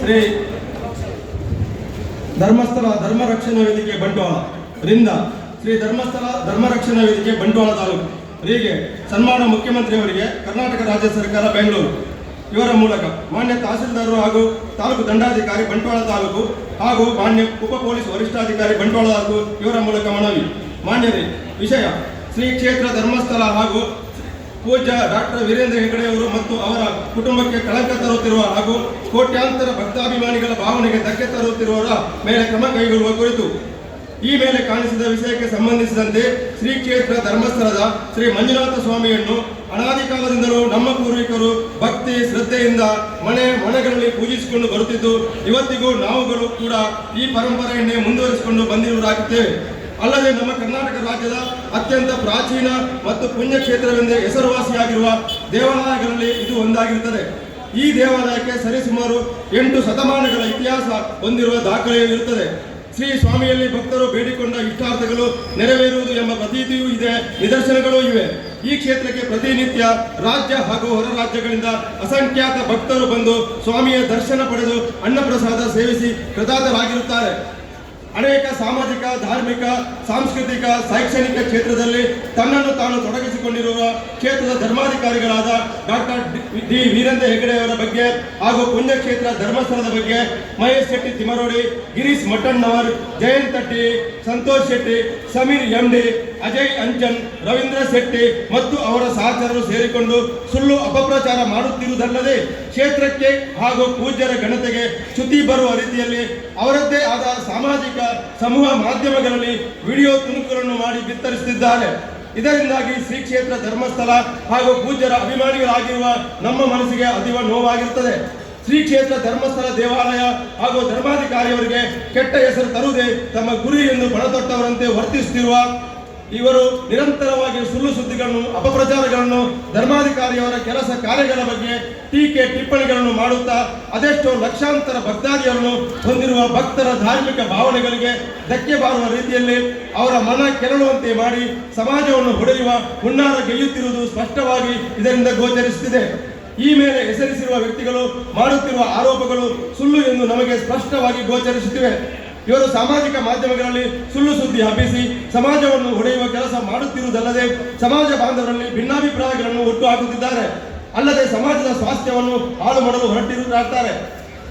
ಶ್ರೀ ಧರ್ಮಸ್ಥಳ ಧರ್ಮ ರಕ್ಷಣಾ ವೇದಿಕೆ ಬಂಟ್ವಾಳ, ರಿಂದ ಶ್ರೀ ಧರ್ಮಸ್ಥಳ ಧರ್ಮ ರಕ್ಷಣಾ ವೇದಿಕೆ ಬಂಟ್ವಾಳ ತಾಲೂಕು, ಹೀಗೆ ಸನ್ಮಾನ ಮುಖ್ಯಮಂತ್ರಿಯವರಿಗೆ ಕರ್ನಾಟಕ ರಾಜ್ಯ ಸರ್ಕಾರ ಬೆಂಗಳೂರು. ಇವರ ಮೂಲಕ ಮಾನ್ಯ ತಹಸೀಲ್ದಾರರು ಹಾಗೂ ತಾಲೂಕು ದಂಡಾಧಿಕಾರಿ ಬಂಟ್ವಾಳ ತಾಲೂಕು ಹಾಗೂ ಮಾನ್ಯ ಉಪ ಪೊಲೀಸ್ ವರಿಷ್ಠಾಧಿಕಾರಿ ಬಂಟ್ವಾಳ ತಾಲೂಕು ಇವರ ಮೂಲಕ ಮನವಿ. ಮಾನ್ಯರೇ, ವಿಷಯ ಶ್ರೀ ಕ್ಷೇತ್ರ ಧರ್ಮಸ್ಥಳ ಹಾಗೂ ಪೂಜ್ಯ ಡಾಕ್ಟರ್ ವೀರೇಂದ್ರ ಹೆಗಡೆಯವರು ಮತ್ತು ಅವರ ಕುಟುಂಬಕ್ಕೆ ಕಳಂಕ ತರುತ್ತಿರುವ ಹಾಗೂ ಕೋಟ್ಯಾಂತರ ಭಕ್ತಾಭಿಮಾನಿಗಳ ಭಾವನೆಗೆ ಧಕ್ಕೆ ತರುತ್ತಿರುವವರ ಮೇಲೆ ಕ್ರಮ ಕೈಗೊಳ್ಳುವ ಕುರಿತು ಈ ಮೇಲೆ ಕಾಣಿಸಿದ ವಿಷಯಕ್ಕೆ ಸಂಬಂಧಿಸಿದಂತೆ ಶ್ರೀ ಕ್ಷೇತ್ರ ಧರ್ಮಸ್ಥಳದ ಶ್ರೀ ಮಂಜುನಾಥ ಸ್ವಾಮಿಯನ್ನು ಅನಾದಿ ಕಾಲದಿಂದಲೂ ನಮ್ಮ ಪೂರ್ವಿಕರು ಭಕ್ತಿ, ಶ್ರದ್ಧೆಯಿಂದ ಮನೆ ಮನೆಗಳಲ್ಲಿ ಪೂಜಿಸಿಕೊಂಡು ಬರುತ್ತಿದ್ದು, ಇವತ್ತಿಗೂ ನಾವುಗಳು ಕೂಡ ಈ ಪರಂಪರೆಯನ್ನೇ ಮುಂದುವರಿಸಿಕೊಂಡು ಬಂದಿರುವುದಾಗಿದ್ದೇವೆ ಅಲ್ಲದೆ ನಮ್ಮ ಕರ್ನಾಟಕ ರಾಜ್ಯದ ಅತ್ಯಂತ ಪ್ರಾಚೀನ ಮತ್ತು ಪುಣ್ಯಕ್ಷೇತ್ರವೆಂದೇ ಹೆಸರುವಾಸಿಯಾಗಿರುವ ದೇವಾಲಯಗಳಲ್ಲಿ ಇದು ಒಂದಾಗಿರುತ್ತದೆ. ಈ ದೇವಾಲಯಕ್ಕೆ ಸರಿಸುಮಾರು ಎಂಟು ಶತಮಾನಗಳ ಇತಿಹಾಸ ಹೊಂದಿರುವ ದಾಖಲೆಯೂ ಇರುತ್ತದೆ. ಶ್ರೀ ಸ್ವಾಮಿಯಲ್ಲಿ ಭಕ್ತರು ಬೇಡಿಕೊಂಡ ಇಷ್ಟಾರ್ಥಗಳು ನೆರವೇರುವುದು ಎಂಬ ಪ್ರತೀತಿಯೂ ಇದೆ, ನಿದರ್ಶನಗಳೂ ಇವೆ. ಈ ಕ್ಷೇತ್ರಕ್ಕೆ ಪ್ರತಿನಿತ್ಯ ರಾಜ್ಯ ಹಾಗೂ ಹೊರ ರಾಜ್ಯಗಳಿಂದ ಅಸಂಖ್ಯಾತ ಭಕ್ತರು ಬಂದು ಸ್ವಾಮಿಯ ದರ್ಶನ ಪಡೆದು ಅನ್ನಪ್ರಸಾದ ಸೇವಿಸಿ ಕೃತಾರ್ಥರಾಗಿರುತ್ತಾರೆ ಅನೇಕ ಸಾಮಾಜಿಕ, ಧಾರ್ಮಿಕ, ಸಾಂಸ್ಕೃತಿಕ, ಶೈಕ್ಷಣಿಕ ಕ್ಷೇತ್ರದಲ್ಲಿ ತನ್ನನ್ನು ತಾನು ತೊಡಗಿಸಿಕೊಂಡಿರುವ ಕ್ಷೇತ್ರದ ಧರ್ಮಾಧಿಕಾರಿಗಳಾದ ಡಾಕ್ಟರ್ ಡಿ ವೀರೇಂದ್ರ ಹೆಗಡೆಯವರ ಬಗ್ಗೆ ಹಾಗೂ ಪುಣ್ಯಕ್ಷೇತ್ರ ಧರ್ಮಸ್ಥಳದ ಬಗ್ಗೆ ಮಹೇಶ್ ಶೆಟ್ಟಿ ತಿಮರೋಡಿ ಗಿರೀಶ್ ಮಠಣ್ಣವರ್ ಜಯಂತ್ ತಟ್ಟಿ ಸಂತೋಷ್ ಶೆಟ್ಟಿ, ಸಮೀರ್ ಎಂಡಿ ಅಜಯ್ ಅಂಜನ್ ರವೀಂದ್ರ ಶೆಟ್ಟಿ ಮತ್ತು ಅವರ ಸಹಚರರು ಸೇರಿಕೊಂಡು ಸುಳ್ಳು ಅಪಪ್ರಚಾರ ಮಾಡುತ್ತಿರುವುದಲ್ಲದೆ ಕ್ಷೇತ್ರಕ್ಕೆ ಹಾಗೂ ಪೂಜ್ಯರ ಘನತೆಗೆ ಚ್ಯುತಿ ಬರುವ ರೀತಿಯಲ್ಲಿ ಅವರದ್ದೇ ಆದ ಸಾಮಾಜಿಕ ಸಮೂಹ ಮಾಧ್ಯಮಗಳಲ್ಲಿ ವಿಡಿಯೋ ತುಣುಕುಗಳನ್ನು ಮಾಡಿ ಬಿತ್ತರಿಸುತ್ತಿದ್ದಾರೆ. ಇದರಿಂದಾಗಿ ಶ್ರೀ ಕ್ಷೇತ್ರ ಧರ್ಮಸ್ಥಳ ಹಾಗೂ ಪೂಜ್ಯರ ಅಭಿಮಾನಿಗಳಾಗಿರುವ ನಮ್ಮ ಮನಸ್ಸಿಗೆ ಅತೀವ ನೋವಾಗಿರುತ್ತದೆ. ಶ್ರೀ ಕ್ಷೇತ್ರ ಧರ್ಮಸ್ಥಳ ದೇವಾಲಯ ಹಾಗೂ ಧರ್ಮಾಧಿಕಾರಿಯವರಿಗೆ ಕೆಟ್ಟ ಹೆಸರು ತರುವುದೇ ತಮ್ಮ ಗುರಿ ಎಂದು ಬಣತೊಟ್ಟವರಂತೆ ವರ್ತಿಸುತ್ತಿರುವ ಇವರು ನಿರಂತರವಾಗಿ ಸುಳ್ಳು ಸುದ್ದಿಗಳನ್ನು, ಅಪಪ್ರಚಾರಗಳನ್ನು, ಧರ್ಮಾಧಿಕಾರಿಯವರ ಕೆಲಸ ಕಾರ್ಯಗಳ ಬಗ್ಗೆ ಟೀಕೆ ಟಿಪ್ಪಣಿಗಳನ್ನು ಮಾಡುತ್ತಾ ಅದೆಷ್ಟೋ ಲಕ್ಷಾಂತರ ಭಕ್ತಾದಿಗಳನ್ನು ಹೊಂದಿರುವ ಭಕ್ತರ ಧಾರ್ಮಿಕ ಭಾವನೆಗಳಿಗೆ ಧಕ್ಕೆ ಬಾರುವ ರೀತಿಯಲ್ಲಿ ಅವರ ಮನ ಕೆರಳುವಂತೆ ಮಾಡಿ ಸಮಾಜವನ್ನು ಹೊಡೆಯುವ ಹುನ್ನಾರ ಗೆಲ್ಲುತ್ತಿರುವುದು ಸ್ಪಷ್ಟವಾಗಿ ಇದರಿಂದ ಗೋಚರಿಸುತ್ತಿದೆ. ಈ ಮೇಲೆ ಹೆಸರಿಸಿರುವ ವ್ಯಕ್ತಿಗಳು ಮಾಡುತ್ತಿರುವ ಆರೋಪಗಳು ಸುಳ್ಳು ಎಂದು ನಮಗೆ ಸ್ಪಷ್ಟವಾಗಿ ಗೋಚರಿಸುತ್ತಿವೆ. ಇವರು ಸಾಮಾಜಿಕ ಮಾಧ್ಯಮಗಳಲ್ಲಿ ಸುಳ್ಳು ಸುದ್ದಿ ಹಬ್ಬಿಸಿ ಸಮಾಜವನ್ನು ಹೊಡೆಯುವ ಕೆಲಸ ಮಾಡುತ್ತಿರುವುದಲ್ಲದೆ ಸಮಾಜ ಬಾಂಧವರಲ್ಲಿ ಭಿನ್ನಾಭಿಪ್ರಾಯಗಳನ್ನು ಹುಟ್ಟು ಹಾಕುತ್ತಿದ್ದಾರೆ. ಅಲ್ಲದೆ ಸಮಾಜದ ಸ್ವಾಸ್ಥ್ಯವನ್ನು ಹಾಳು ಮಾಡಲು ಹೊರಟಿರುತ್ತಾರೆ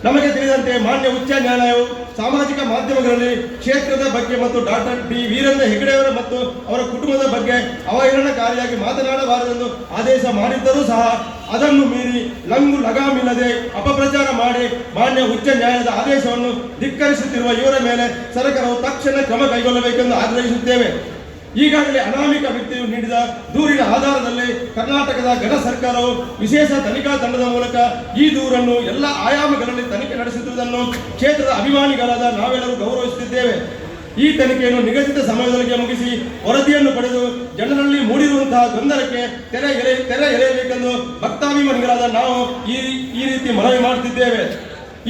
ನಮಗೆ ತಿಳಿದಂತೆ ಮಾನ್ಯ ಉಚ್ಚ ನ್ಯಾಯಾಲಯವು ಸಾಮಾಜಿಕ ಮಾಧ್ಯಮಗಳಲ್ಲಿ ಕ್ಷೇತ್ರದ ಬಗ್ಗೆ ಮತ್ತು ಡಾಕ್ಟರ್ ಬಿ ವೀರೇಂದ್ರ ಹೆಗಡೆಯವರ ಮತ್ತು ಅವರ ಕುಟುಂಬದ ಬಗ್ಗೆ ಅವಹೇಳನಕಾರಿಯಾಗಿ ಮಾತನಾಡಬಾರದೆಂದು ಆದೇಶ ಮಾಡಿದ್ದರೂ ಸಹ ಅದನ್ನು ಮೀರಿ ಲಂಗು ಲಗಾಮಿಲ್ಲದೆ ಅಪಪ್ರಚಾರ ಮಾಡಿ ಮಾನ್ಯ ಉಚ್ಚ ನ್ಯಾಯಾಲಯದ ಆದೇಶವನ್ನು ಧಿಕ್ಕರಿಸುತ್ತಿರುವ ಇವರ ಮೇಲೆ ಸರ್ಕಾರವು ತಕ್ಷಣ ಕ್ರಮ ಕೈಗೊಳ್ಳಬೇಕೆಂದು ಆಗ್ರಹಿಸುತ್ತೇವೆ. ಈಗಾಗಲೇ ಅನಾಮಿಕ ವ್ಯಕ್ತಿಯು ನೀಡಿದ ದೂರಿನ ಆಧಾರದಲ್ಲಿ ಕರ್ನಾಟಕದ ಘನ ಸರ್ಕಾರವು ವಿಶೇಷ ತನಿಖಾ ತಂಡದ ಮೂಲಕ ಈ ದೂರನ್ನು ಎಲ್ಲ ಆಯಾಮಗಳಲ್ಲಿ ತನಿಖೆ ನಡೆಸುತ್ತಿರುವುದನ್ನು ಕ್ಷೇತ್ರದ ಅಭಿಮಾನಿಗಳಾದ ನಾವೆಲ್ಲರೂ ಗೌರವಿಸುತ್ತಿದ್ದೇವೆ. ಈ ತನಿಖೆಯನ್ನು ನಿಗದಿತ ಸಮಯದೊಳಗೆ ಮುಗಿಸಿ ವರದಿಯನ್ನು ಪಡೆದು ಜನರಲ್ಲಿ ಮೂಡಿರುವಂತಹ ಗೊಂದಲಕ್ಕೆ ತೆರೆ ಎರೆ, ತೆರೆ ಎಳೆಯಬೇಕೆಂದು ಭಕ್ತಾಭಿಮಾನಿಗಳಾದ ನಾವು ಈ ಈ ರೀತಿ ಮನವಿ ಮಾಡುತ್ತಿದ್ದೇವೆ.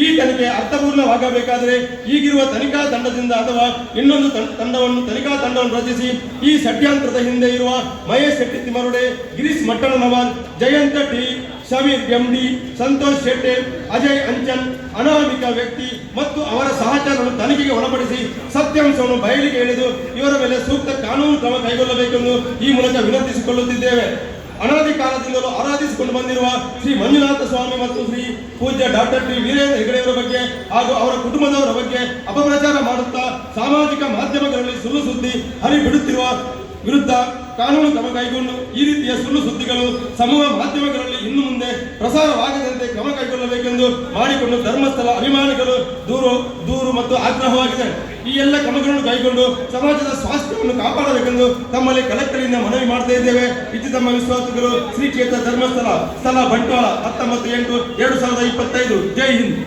ಈ ತನಿಖೆ ಅರ್ಥಪೂರ್ಣವಾಗಬೇಕಾದರೆ ಈಗಿರುವ ತನಿಖಾ ತಂಡದಿಂದ ಅಥವಾ ಇನ್ನೊಂದು ತಂಡವನ್ನು, ತನಿಖಾ ತಂಡವನ್ನು ರಚಿಸಿ ಈ ಷಡ್ಯಂತ್ರದ ಹಿಂದೆ ಇರುವ ಮಹೇಶ್ ಶೆಟ್ಟಿ ತಿಮರುಡೆ ಗಿರೀಶ್ ಮಟ್ಟಣ್ಣನವರ್ ಜಯಂತ ಟಿ, ಸಮೀರ್ ಎಂಡಿ, ಸಂತೋಷ್ ಶೆಟ್ಟಿ, ಅಜಯ್ ಅಂಚನ್, ಅನಾಮಿಕ ವ್ಯಕ್ತಿ ಮತ್ತು ಅವರ ಸಹಚರರನ್ನು ತನಿಖೆಗೆ ಒಳಪಡಿಸಿ ಸತ್ಯಾಂಶವನ್ನು ಬಯಲಿಗೆ ಎಳೆದು ಇವರ ಮೇಲೆ ಸೂಕ್ತ ಕಾನೂನು ಕ್ರಮ ಕೈಗೊಳ್ಳಬೇಕೆಂದು ಈ ಮೂಲಕ ವಿನಂತಿಸಿಕೊಳ್ಳುತ್ತಿದ್ದೇವೆ. ಅನಾದಿ ಕಾಲದಿಂದಲೂ ಆರಾಧಿಸಿಕೊಂಡು ಬಂದಿರುವ ಶ್ರೀ ಮಂಜುನಾಥ ಸ್ವಾಮಿ ಮತ್ತು ಶ್ರೀ ಪೂಜ್ಯ ಡಾಕ್ಟರ್ ಟಿ ವೀರೇಂದ್ರ ಹೆಗಡೆಯವರ ಬಗ್ಗೆ ಹಾಗೂ ಅವರ ಕುಟುಂಬದವರ ಬಗ್ಗೆ ಅಪಪ್ರಚಾರ ಮಾಡುತ್ತಾ ಸಾಮಾಜಿಕ ಮಾಧ್ಯಮಗಳಲ್ಲಿ ಸುಳ್ಳು ಸುದ್ದಿ ಹರಿಬಿಡುತ್ತಿರುವ ವಿರುದ್ಧ ಕಾನೂನು ಕ್ರಮ ಕೈಗೊಂಡು ಈ ರೀತಿಯ ಸುಳ್ಳು ಸುದ್ದಿಗಳು ಸಮೂಹ ಮಾಧ್ಯಮಗಳಲ್ಲಿ ಇನ್ನು ಮುಂದೆ ಪ್ರಸಾರವಾಗದಂತೆ ಕ್ರಮ ಕೈಗೊಳ್ಳಬೇಕೆಂದು ಮಾಡಿಕೊಂಡು ಧರ್ಮಸ್ಥಳ ಅಭಿಮಾನಿಗಳು ದೂರು ದೂರು ಮತ್ತು ಆಗ್ರಹವಾಗಿದೆ ಈ ಎಲ್ಲ ಕ್ರಮಗಳನ್ನು ಕೈಗೊಂಡು ಸಮಾಜದ ಸ್ವಾಸ್ಥ್ಯವನ್ನು ಕಾಪಾಡಬೇಕೆಂದು ತಮ್ಮಲ್ಲಿ ಕಲೆಕ್ಟರಿಂದ ಮನವಿ ಮಾಡ್ತಾ ಇದ್ದೇವೆ. ಇದು ತಮ್ಮ ವಿಶ್ವಾಸಿಗಳು ಶ್ರೀ ಕ್ಷೇತ್ರ ಧರ್ಮಸ್ಥಳ ಸ್ಥಳ ಬಂಟ್ವಾಳ ಹತ್ತೊಂಬತ್ತು ಎಂಟು ಎರಡು ಸಾವಿರದ ಇಪ್ಪತ್ತೈದು. ಜೈ ಹಿಂದ್.